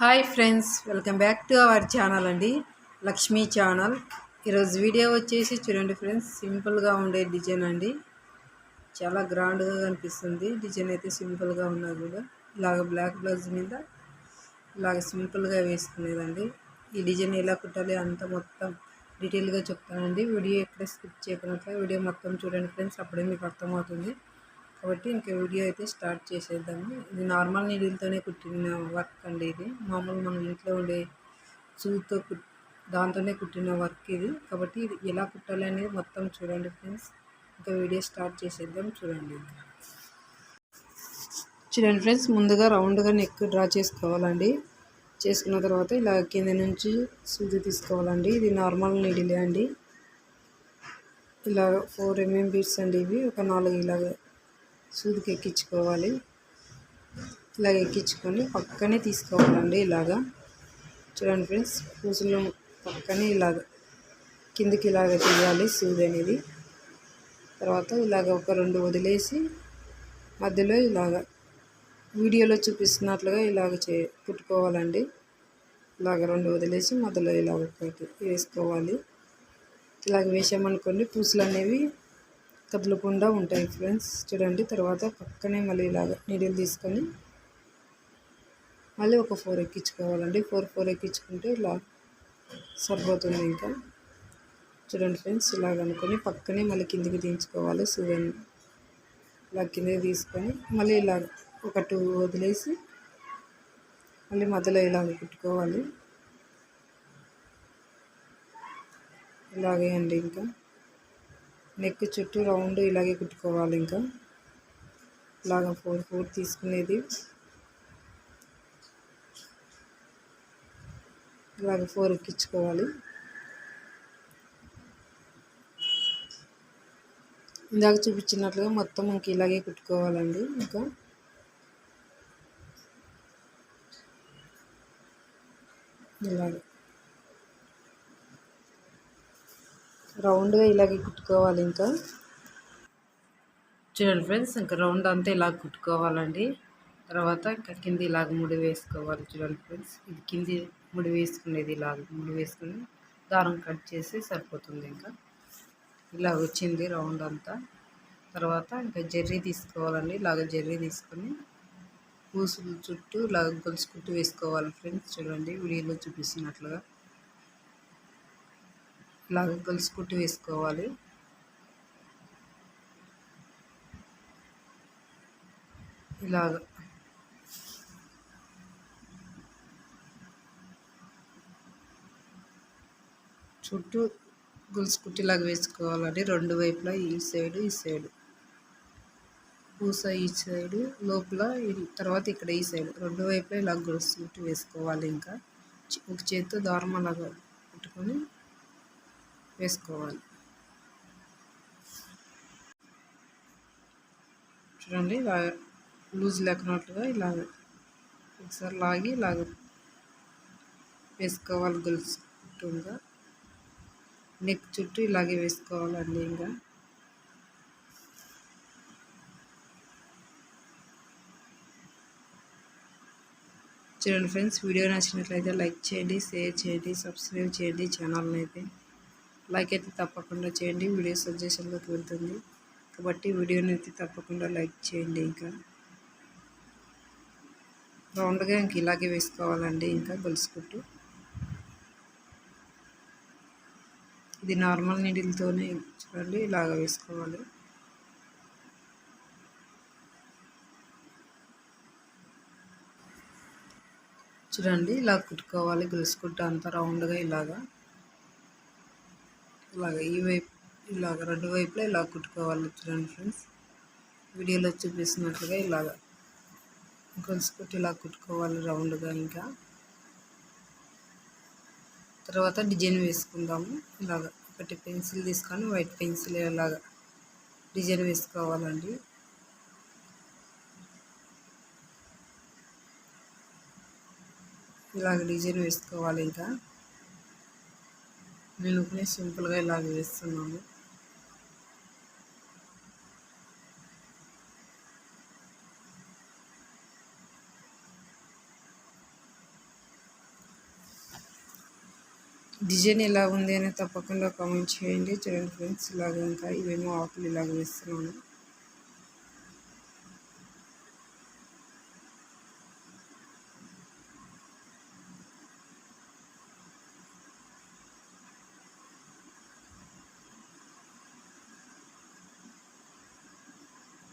Hi friends welcome back to our channel అండి. Lakshmi channel. ఈరోజు video వచ్చేసి చూడండి ఫ్రెండ్స్ సింపుల్గా ఉండే డిజైన్ అండి. చాలా గ్రాండ్గా కనిపిస్తుంది. డిజైన్ అయితే సింపుల్గా ఉన్నది కూడా. ఇలాగ బ్లాక్ బ్లౌజ్ మీద ఇలాగ సింపుల్గా వేసుకునేదండి. ఈ డిజైన్ ఎలా కుట్టాలి అంత మొత్తం డీటెయిల్గా చెప్తానండి. వీడియో ఎక్కడ స్కిప్ చేయకుండా వీడియో మొత్తం చూడండి ఫ్రెండ్స్ అప్పుడే మీకు అర్థమవుతుంది. కాబట్టి ఇంకా వీడియో అయితే స్టార్ట్ చేసేద్దాము. ఇది నార్మల్ నీడిల్తోనే కుట్టిన వర్క్ అండి ఇది. మామూలు మనం ఇంట్లో ఉండే సూతో కుట్ దాంతోనే కుట్టిన వర్క్ ఇది. కాబట్టి ఇది ఎలా కుట్టాలి అనేది మొత్తం చూడండి ఫ్రెండ్స్. ఇంకా వీడియో స్టార్ట్ చేసేద్దాం చూడండి. చూడండి ఫ్రెండ్స్ ముందుగా రౌండ్గా నెక్ డ్రా చేసుకోవాలండి. చేసుకున్న తర్వాత ఇలా కింద నుంచి సూది తీసుకోవాలండి. ఇది నార్మల్ నీడిలే అండి. ఇలా ఫోర్ ఎంఎం బీట్స్ అండి ఇవి. ఒక నాలుగు ఇలాగ సూదికి ఎక్కించుకోవాలి. ఇలాగ ఎక్కించుకొని పక్కనే తీసుకోవాలండి ఇలాగా. చూడండి ఫ్రెండ్స్ పూసలు పక్కనే ఇలాగ కిందికి ఇలాగ తీయాలి సూది అనేది. తర్వాత ఇలాగ ఒక రెండు వదిలేసి మధ్యలో ఇలాగ వీడియోలో చూపిస్తున్నట్లుగా ఇలాగ చే కుట్టుకోవాలండి. ఇలాగ రెండు వదిలేసి మధ్యలో ఇలాగ ఒకటి వేసుకోవాలి. ఇలాగ వేసామనుకోండి పూసలు అనేవి కదలకుండా ఉంటాయి ఫ్రెండ్స్. చూడండి తర్వాత పక్కనే మళ్ళీ ఇలాగ నీడిల్ తీసుకొని మళ్ళీ ఒక ఫోర్ ఎక్కించుకోవాలండి. ఫోర్ ఫోర్ ఎక్కించుకుంటే ఇలా సరిపోతుంది ఇంకా. చూడండి ఫ్రెండ్స్ ఇలాగ అనుకొని పక్కనే మళ్ళీ కిందికి దించుకోవాలి. సూర్యుని ఇలా కిందకి తీసుకొని మళ్ళీ ఇలా ఒక టూ వదిలేసి మళ్ళీ మధ్యలో ఇలాగ కుట్టుకోవాలి. ఇలాగే అండి ఇంకా. నెక్ చుట్టూ రౌండ్ ఇలాగే కుట్టుకోవాలి ఇంకా. ఇలాగ ఫోర్ ఫోర్ తీసుకునేది. ఇలాగ ఫోర్ ఎక్కించుకోవాలి. ఇందాక చూపించినట్లుగా మొత్తం ఇంక ఇలాగే కుట్టుకోవాలండి ఇంకా. ఇలాగే. రౌండ్గా ఇలాగే కుట్టుకోవాలి ఇంకా. చూడండి ఫ్రెండ్స్ ఇంకా రౌండ్ అంతా ఇలా కుట్టుకోవాలండి. తర్వాత ఇంకా కింద ఇలాగ ముడి వేసుకోవాలి చూడండి ఫ్రెండ్స్. ఇది కింది ముడి వేసుకునేది ఇలాగ ముడి వేసుకుని దారం కట్ చేసి సరిపోతుంది ఇంకా. ఇలా వచ్చింది రౌండ్ అంతా. తర్వాత ఇంకా జర్రీ తీసుకోవాలండి. ఇలాగ జర్రీ తీసుకొని పూసులు చుట్టూ ఇలాగ గొలుసు కుట్టు వేసుకోవాలి ఫ్రెండ్స్. చూడండి వీడియోలో చూపిస్తున్నట్లుగా. ఇలాగ గొలుసు వేసుకోవాలి. ఇలాగ. చుట్టూ గొలుసు కుట్టిలాగా వేసుకోవాలండి. రెండు వైపులా ఈ సైడు ఈ సైడు. పూస ఈ సైడు లోపల తర్వాత ఇక్కడ ఈ సైడ్. రెండు వైపులా ఇలా గొలుసు కుట్టి వేసుకోవాలి ఇంకా. ఒక చేతితో దారం అలాగా పెట్టుకొని వేసుకోవాలి. చూడండి ఇలా లూజ్ లేకున్నట్టుగా ఇలా ఒకసారి లాగి ఇలాగ వేసుకోవాలి గొలుసు చుట్టూగా. నెక్ చుట్టూ ఇలాగే వేసుకోవాలండి ఇంకా. చూడండి ఫ్రెండ్స్ వీడియో నచ్చినట్లయితే లైక్ చేయండి షేర్ చేయండి సబ్స్క్రైబ్ చేయండి ఛానల్ని అయితే. లైక్ అయితే తప్పకుండా చేయండి. వీడియో సజెషన్లోకి వెళ్తుంది. కాబట్టి వీడియోని అయితే తప్పకుండా లైక్ చేయండి ఇంకా. రౌండ్గా ఇంక ఇలాగే వేసుకోవాలండి ఇంకా గొలుసుకుంటూ ఇది నార్మల్ నీడిల్తోనే చూడండి ఇలాగ వేసుకోవాలి. చూడండి ఇలా కుట్టుకోవాలి గొలుసుకుంటూ అంతా రౌండ్గా ఇలాగా. ఇలాగ ఈ వైపు ఇలాగ రెండు వైపులా ఇలా కుట్టుకోవాలి చూడండి ఫ్రెండ్స్. వీడియోలో చూపిస్తున్నట్లుగా ఇలాగ గొలుసుకుట్టి ఇలా కుట్టుకోవాలి రౌండ్గా ఇంకా. తర్వాత డిజైన్ వేసుకుందాము. ఇలాగ ఒకటి పెన్సిల్ తీసుకొని వైట్ పెన్సిల్ ఇలాగ డిజైన్ వేసుకోవాలండి. ఇలాగ డిజైన్ వేసుకోవాలి ఇంకా. ఈ లుక్ని సింపుల్గా ఇలా వేస్తున్నాము డిజైన్ ఎలా ఉంది అనేది తప్పకుండా కామెంట్ చేయండి. చూడండి ఫ్రెండ్స్ ఇలాగ ఇంకా ఇవేమో ఆకులు ఇలాగ వేస్తున్నాను.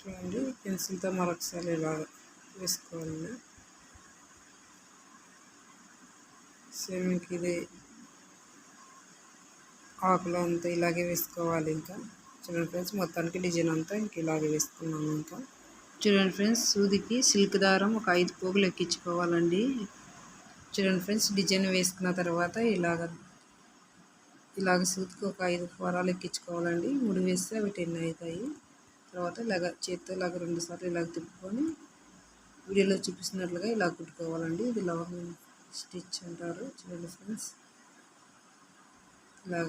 చూడండి పెన్సిల్తో మరొకసారి ఇలాగ వేసుకోవాలి సేమ్ ఇంక ఇది ఆకులు అంతా ఇలాగే వేసుకోవాలి ఇంకా. చూడండి ఫ్రెండ్స్ మొత్తానికి డిజైన్ అంతా ఇంక ఇలాగే వేసుకున్నాము ఇంకా. చూడండి ఫ్రెండ్స్ సూదికి సిల్క్ దారం ఒక ఐదు పోగులు ఎక్కించుకోవాలండి. చూడండి ఫ్రెండ్స్ డిజైన్ వేసుకున్న తర్వాత ఇలాగ ఇలాగ సూదికి ఒక ఐదు ఫోరాలు ఎక్కించుకోవాలండి. ముడి వేస్తే అవి టెన్ అవుతాయి. తర్వాత ఇలాగ చేత్తో ఇలాగ రెండు సార్లు ఇలాగ తిప్పుకొని వీడియోలో చూపిస్తున్నట్లుగా ఇలా కుట్టుకోవాలండి. ఇది లాంగ్ స్టిచ్ అంటారు చూడండి ఫ్రెండ్స్. ఇలా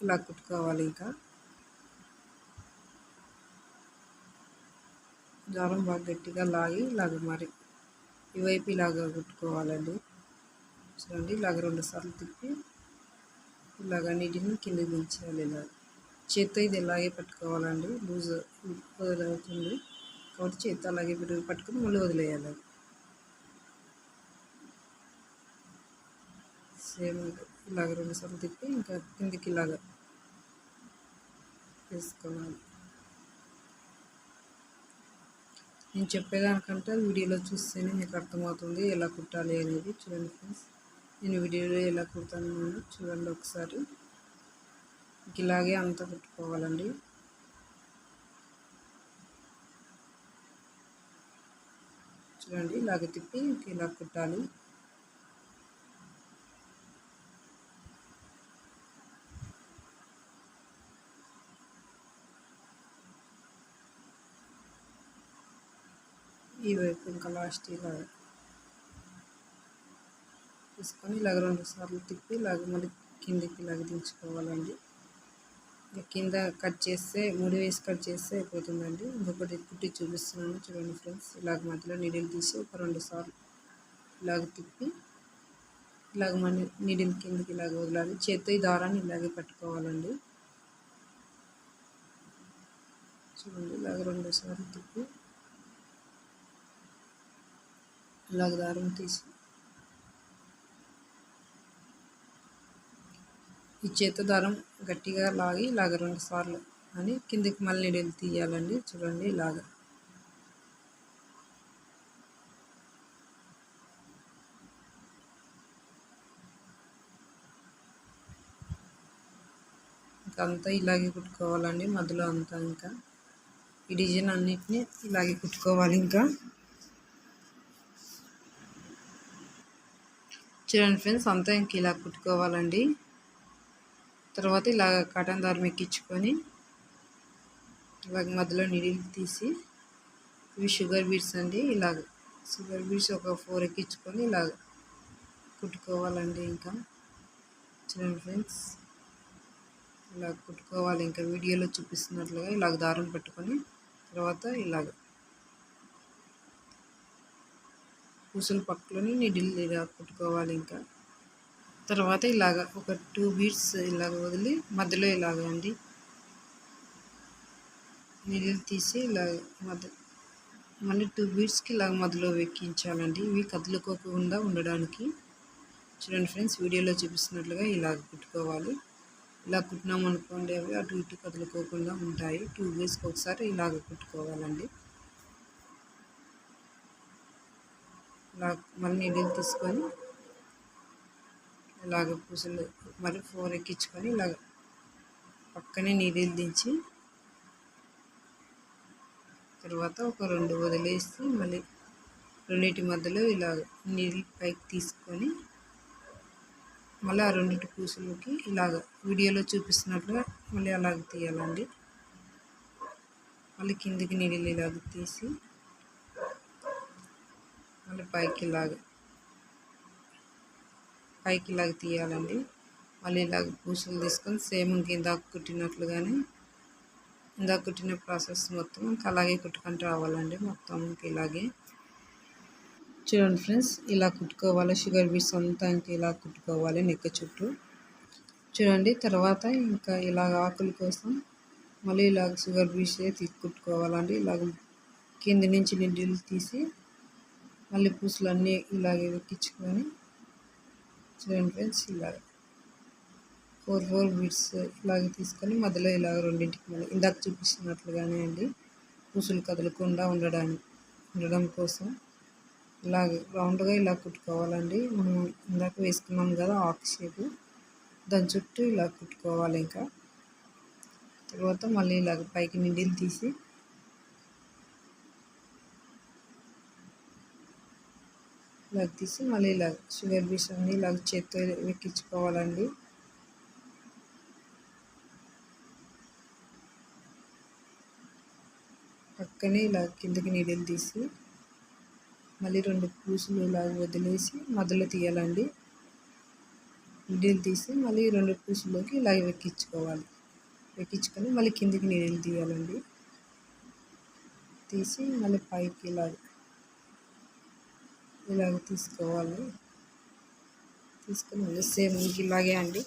ఇలా కుట్టుకోవాలి ఇంకా. దారం బాగా గట్టిగా లాగి ఇలాగ మరి ఇవైపు ఇలాగ కుట్టుకోవాలండి. చూడండి ఇలాగ రెండు సార్లు తిప్పి ఇలాగ నీటిని కింద దించాలి ఇలాగ చేత్తో ఇది ఇలాగే పట్టుకోవాలండి. లూజ్ వదిలవుతుంది. కాబట్టి చేత్తో అలాగే పట్టుకుని మళ్ళీ వదిలేయాలి. సేమ్ ఇలాగ రెండు సార్లు తిప్పి ఇంకా కిందికి ఇలాగ వేసుకోవాలి. నేను చెప్పేదానికంటే వీడియోలో చూస్తేనే మీకు అర్థమవుతుంది ఎలా కుట్టాలి అనేది. చూడండి ఫ్రెండ్స్. నేను వీడియోలో ఎలా కుడతాను చూడండి ఒకసారి. ఇలాగే అంతా కుట్టుకోవాలండి చూడండి ఇలాగ తిప్పి ఇలా కుట్టాలి. ఈ వైపు ఇంకా లాస్ట్ ఇలా తీసుకొని ఇలాగ రెండు సార్లు తిప్పి ఇలాగ మళ్ళీ కిందికి ఇలాగ దించుకోవాలండి. కింద కట్ చేస్తే మూడు వేసి కట్ చేస్తే అయిపోతుందండి. ఇంకొకటి కుట్టి చూపిస్తున్నాను చూడండి ఫ్రెండ్స్. ఇలాగ మధ్యలో నీడిల్ తీసి ఒక రెండు సార్లు ఇలాగ తిప్పి ఇలాగ మన నీడిల్ కిందకి ఇలాగ వదలాలి. చేత్తో ఈ దారాన్ని ఇలాగే పట్టుకోవాలండి చూడండి ఇలాగ రెండు సార్లు తిప్పి ఇలాగ దారం తీసి ఈ చేతి దారం గట్టిగా లాగి ఇలాగ రెండు సార్లు అని కిందికి మళ్ళీ నీడలు తీయాలండి. చూడండి ఇలాగ. ఇంకా అంతా ఇలాగే కుట్టుకోవాలండి మధ్యలో అంతా ఇంకా. ఈ డిజైన్ అన్నిటినీ ఇలాగే కుట్టుకోవాలి ఇంకా. చూడండి ఫ్రెండ్స్ అంతా ఇంక ఇలా కుట్టుకోవాలండి. తర్వాత ఇలా కాటన్ దారం ఎక్కించుకొని ఇలాగ మధ్యలో నీళ్ళు తీసి ఇవి షుగర్ బీట్స్ అండి ఇలాగ. షుగర్ బీట్స్ ఒక ఫోర్ ఎక్కించుకొని ఇలాగ కుట్టుకోవాలండి ఇంకా. చూడండి ఫ్రెండ్స్ ఇలా కుట్టుకోవాలి. ఇంకా వీడియోలో చూపిస్తున్నట్లుగా ఇలాగ దారం పెట్టుకొని తర్వాత ఇలాగ పూసలు పక్కలోని నీడిల్ ఇలా కుట్టుకోవాలి ఇంకా. తర్వాత ఇలాగ ఒక టూ బీట్స్ ఇలాగ వదిలి మధ్యలో ఇలాగ అండి. నీళ్ళు తీసి ఇలాగ మధ్య మళ్ళీ టూ బీట్స్కి ఇలాగ మధ్యలో వెక్కించాలండి. ఇవి కదులుకోకుండా ఉండడానికి. చూడండి ఫ్రెండ్స్ వీడియోలో చూపిస్తున్నట్లుగా ఇలాగ కుట్టుకోవాలి. ఇలా కుట్టినాం అనుకోండి అవి అటు ఇటు కదులుకోకుండా ఉంటాయి. టూ బీట్స్కి ఒకసారి ఇలాగ కుట్టుకోవాలండి. ఇలా మళ్ళీ నీళ్ళు తీసుకొని ఇలాగ పూసలు మరి ఫోర్ ఎక్కించుకొని ఇలాగ పక్కనే నీళ్ళు దించి తర్వాత ఒక రెండు వదిలేసి మళ్ళీ రెండింటి మధ్యలో ఇలా నీళ్ళు పైకి తీసుకొని మళ్ళీ ఆ రెండింటి పూసలకి ఇలాగ వీడియోలో చూపిస్తున్నట్లుగా మళ్ళీ అలాగ తీయాలండి. మళ్ళీ కిందికి నీళ్ళు ఇలాగ తీసి మళ్ళీ పైకి ఇలాగ పైకి ఇలాగ తీయాలండి. మళ్ళీ ఇలాగ పూసలు తీసుకొని సేమ్ ఇందాక కుట్టినట్లుగానే ఇందాక కుట్టిన ప్రాసెస్ మొత్తం ఇంకా అలాగే కుట్టుకుంటూ రావాలండి. మొత్తం ఇంక ఇలాగే. చూడండి ఫ్రెండ్స్ ఇలా కుట్టుకోవాలి. షుగర్ బీట్స్ అంతా ఇంకా ఇలా కుట్టుకోవాలి నెక్క చుట్టూ. చూడండి తర్వాత ఇంకా ఇలాగ ఆకుల కోసం మళ్ళీ ఇలాగ షుగర్ బీసే కుట్టుకోవాలండి. ఇలాగ కింది నుంచి నిండిలు తీసి మళ్ళీ పూసలు అన్నీ ఇలాగే ఎక్కించుకొని చూడండి ఫ్రెండ్స్ ఇలాగ. ఫోర్ ఫోర్ బీట్స్ ఇలాగే తీసుకొని మధ్యలో ఇలాగ రెండింటికి మళ్ళీ ఇందాక చూపిస్తున్నట్లుగానే అండి. పూసులు కదలకుండా ఉండడానికి ఉండడం కోసం ఇలాగ రౌండ్గా ఇలా కుట్టుకోవాలండి. మనం ఇందాక వేసుకున్నాం కదా ఆకు షేపు. దాని చుట్టూ ఇలా కుట్టుకోవాలి ఇంకా. తర్వాత మళ్ళీ ఇలాగ పైకి నిండిలు తీసి ఇలాగ తీసి మళ్ళీ ఇలా షుగర్ బీస్ అన్ని ఇలాగ చేత్తో ఎక్కించుకోవాలండి పక్కనే ఇలా కిందకి నీడలు తీసి మళ్ళీ రెండు పూసులు ఇలా వదిలేసి మధ్యలో తీయాలండి. నీడలు తీసి మళ్ళీ రెండు పూసుల్లోకి ఇలా వెక్కించుకోవాలి. వెక్కించుకొని మళ్ళీ కిందికి నీడలు తీయాలండి. తీసి మళ్ళీ పైకి ఇలాగ ఇలాగ తీసుకోవాలి. తీసుకుని మళ్ళీ సేమ్ ఇంక ఇలాగే అండి.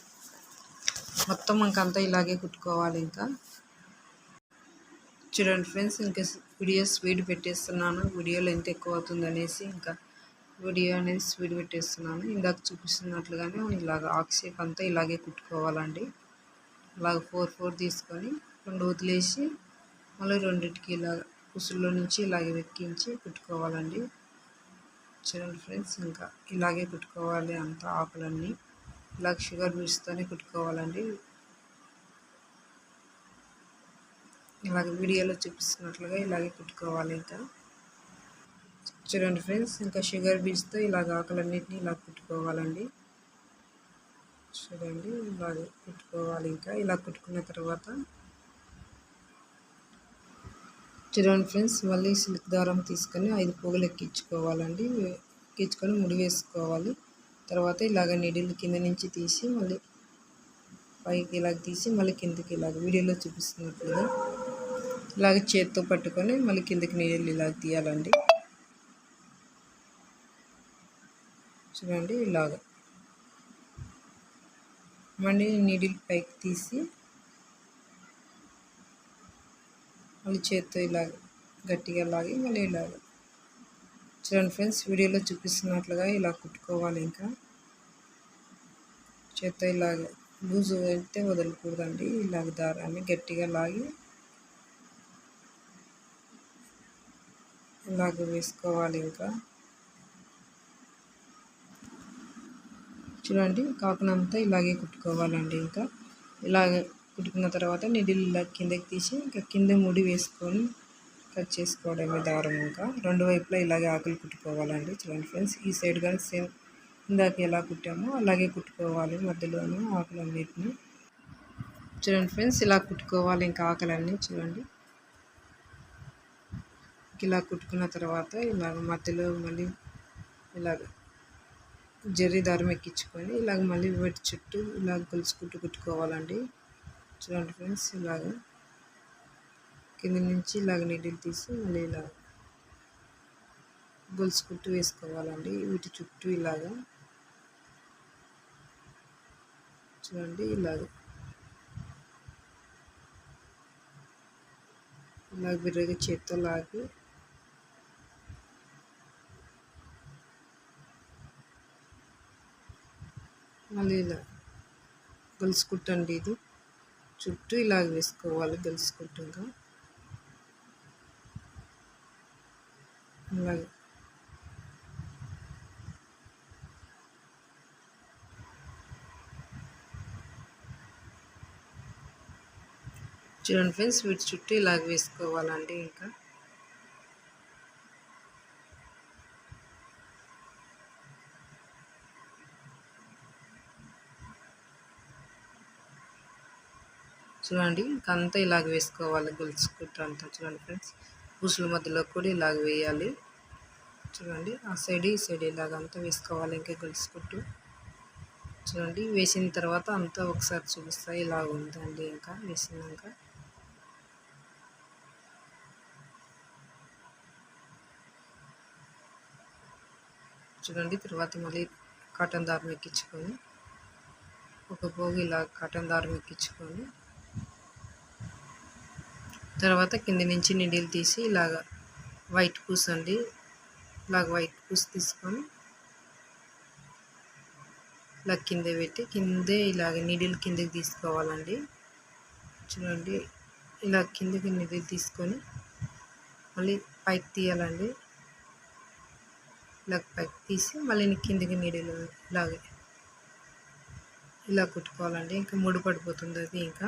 మొత్తం ఇంకంతా ఇలాగే కుట్టుకోవాలి ఇంకా. చూడండి ఫ్రెండ్స్ ఇంకా వీడియో స్పీడ్ పెట్టేస్తున్నాను. వీడియోలో ఎంత ఎక్కువ అవుతుంది అనేసి ఇంకా వీడియో అనేది స్పీడ్ పెట్టేస్తున్నాను. ఇందాక చూపిస్తున్నట్లుగానే ఇలాగ ఆక్షేప్ అంతా ఇలాగే కుట్టుకోవాలండి. ఇలాగ ఫోర్ ఫోర్ తీసుకొని రెండు వదిలేసి మళ్ళీ రెండింటికి ఇలా కుసుల్లో నుంచి ఇలాగే వెక్కించి కుట్టుకోవాలండి. చూడండి ఫ్రెండ్స్. ఇంకా ఇలాగే కుట్టుకోవాలి అంతా ఆకులన్నీ. ఇలాగ షుగర్ బీడ్స్తోనే కుట్టుకోవాలండి ఇలాగ వీడియోలో చూపిస్తున్నట్లుగా ఇలాగే కుట్టుకోవాలి ఇంకా. చూడండి ఫ్రెండ్స్ ఇంకా షుగర్ బీచ్తో ఇలాగ ఆకులన్నింటినీ ఇలా కుట్టుకోవాలండి చూడండి ఇలాగ కుట్టుకోవాలి ఇంకా. ఇలా కుట్టుకున్న తర్వాత చూడండి ఫ్రెండ్స్. మళ్ళీ సిల్క్ దారం తీసుకొని ఐదు పోగులు ఎక్కించుకోవాలండి. ఎక్కించుకొని ముడి వేసుకోవాలి. తర్వాత ఇలాగ నీడిల్ కింద నుంచి తీసి మళ్ళీ పైకి ఇలాగ తీసి మళ్ళీ కిందకి ఇలాగ వీడియోలో చూపిస్తున్నట్లుగా ఇలాగ చేత్తో పట్టుకొని మళ్ళీ కిందకి నీళ్ళు ఇలాగ తీయాలండి. చూడండి ఇలాగ. మళ్ళీ నీడిల్ పైకి తీసి మళ్ళీ చేత్తో ఇలా గట్టిగా లాగి మళ్ళీ ఇలాగ. చూడండి ఫ్రెండ్స్ వీడియోలో చూపిస్తున్నట్లుగా ఇలా కుట్టుకోవాలి ఇంకా. చేత్తో ఇలాగ లూజు అయితే వదలకూడదండి. ఇలాగ దారాన్ని గట్టిగా లాగి ఇలాగ వేసుకోవాలి ఇంకా. చూడండి కాకునంతా ఇలాగే కుట్టుకోవాలండి ఇంకా. ఇలాగే కుట్టుకున్న తర్వాత నిడిల్ ఇలా కిందకి తీసి ఇంకా కింద ముడి వేసుకొని కట్ చేసుకోవడమే దారం ఇంకా. రెండు వైపులా ఇలాగే ఆకులు కుట్టుకోవాలండి. చూడండి ఫ్రెండ్స్ ఈ సైడ్ కానీ సేమ్ ఇందాక ఎలా కుట్టామో అలాగే కుట్టుకోవాలి మధ్యలోనూ ఆకులన్నిటిని. చూడండి ఫ్రెండ్స్ ఇలా కుట్టుకోవాలి ఇంకా ఆకులన్నీ చూడండి. ఇలా కుట్టుకున్న తర్వాత ఇలాగ మధ్యలో మళ్ళీ ఇలాగ జర్రీ దారం ఎక్కించుకొని ఇలాగ మళ్ళీ వాటి చుట్టూ ఇలాగ గొలుసుకుంటూ కుట్టుకోవాలండి. చూడండి ఫ్రెండ్స్ ఇలాగ కింద నుంచి ఇలాగ నీడిల్ తీసి మళ్ళీ ఇలా గొలుసు కుట్టు వేసుకోవాలండి. వీటి చుట్టూ ఇలాగా చూడండి ఇలాగ ఇలాగ బిర్రగా చేత్తో లాగి మళ్ళీ ఇలా గొలుసు కుట్టండి ఇది. చుట్టూ ఇలాగ వేసుకోవాలి గొలుసు అలాగే. చూడండి ఫ్రెండ్స్ వీటి చుట్టూ ఇలాగ వేసుకోవాలండి ఇంకా. చూడండి. అంతా ఇలాగ వేసుకోవాలి. గొలుసు అంతా చూడండి ఫ్రెండ్స్. పూసుల మధ్యలో కూడా ఇలాగ వేయాలి. చూడండి. ఆ సైడ్ ఈ సైడ్ ఇలాగ అంతా వేసుకోవాలి. ఇంకా గొలుసు కుట్టు. చూడండి. వేసిన తర్వాత అంతా ఒకసారి చూపిస్తా. ఇలాగ ఉందండి ఇంకా వేసినాక. చూడండి. తర్వాత మళ్ళీ కాటన్ దారం ఎక్కించుకొని ఒక భోగి ఇలా కాటన్ దారం ఎక్కించుకొని తర్వాత కింద నుంచి నిడిలు తీసి ఇలాగ వైట్ పూస్ అండి ఇలాగ వైట్ పూస్ తీసుకొని ఇలా కింద పెట్టి కిందే ఇలాగ నీడిల్ కిందకి తీసుకోవాలండి. చూడండి ఇలా కిందకి నిడిల్ తీసుకొని మళ్ళీ పైకి తీయాలండి. ఇలా పైకి తీసి మళ్ళీ కిందకి నీడిలు ఇలాగే ఇలా కుట్టుకోవాలండి. ఇంకా ముడి పడిపోతుంది అది ఇంకా.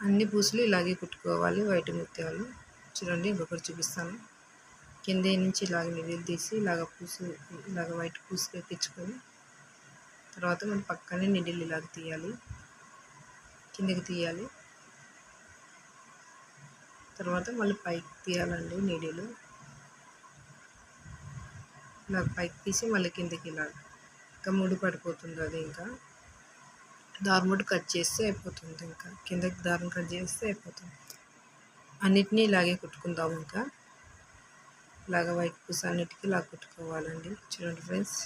అన్ని పూసలు ఇలాగే కుట్టుకోవాలి వైట్ ముత్యాలు చూడండి ఇంకొకటి చూపిస్తాను. కింద నుంచి ఇలాగ నీళ్ళు తీసి ఇలాగ పూసు ఇలాగ వైట్ పూసు ఎక్కించుకొని తర్వాత మనం పక్కనే నిడిలు ఇలాగ తీయాలి. కిందకి తీయాలి. తర్వాత మళ్ళీ పైకి తీయాలండి నీడిలు. ఇలా పైకి తీసి మళ్ళీ కిందకి ఇలా ఇంకా ముడి పడిపోతుంది అది ఇంకా. దారుముడు కట్ చేస్తే అయిపోతుంది ఇంకా. కిందకి దారం కట్ చేస్తే అయిపోతుంది. అన్నిటినీ ఇలాగే కుట్టుకుందాం ఇంకా. ఇలాగ వైట్ పూస అన్నిటికీ ఇలా కుట్టుకోవాలండి. చూడండి ఫ్రెండ్స్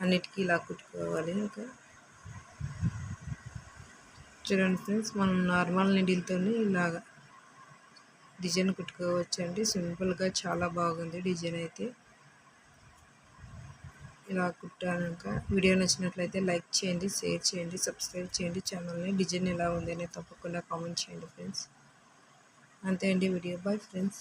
అన్నిటికీ ఇలా కుట్టుకోవాలి ఇంకా. చూడండి ఫ్రెండ్స్ మనం నార్మల్ నీడిల్తోనే ఇలాగ డిజైన్ కుట్టుకోవచ్చండి. సింపుల్గా చాలా బాగుంది డిజైన్ అయితే. ఇలా కుట్టాక వీడియో నచ్చినట్లయితే లైక్ చేయండి షేర్ చేయండి సబ్స్క్రైబ్ చేయండి ఛానల్ని డిజైన్ ఎలా ఉంది అనేది తప్పకుండా కామెంట్ చేయండి ఫ్రెండ్స్. అంతే అండి వీడియో. Bye friends.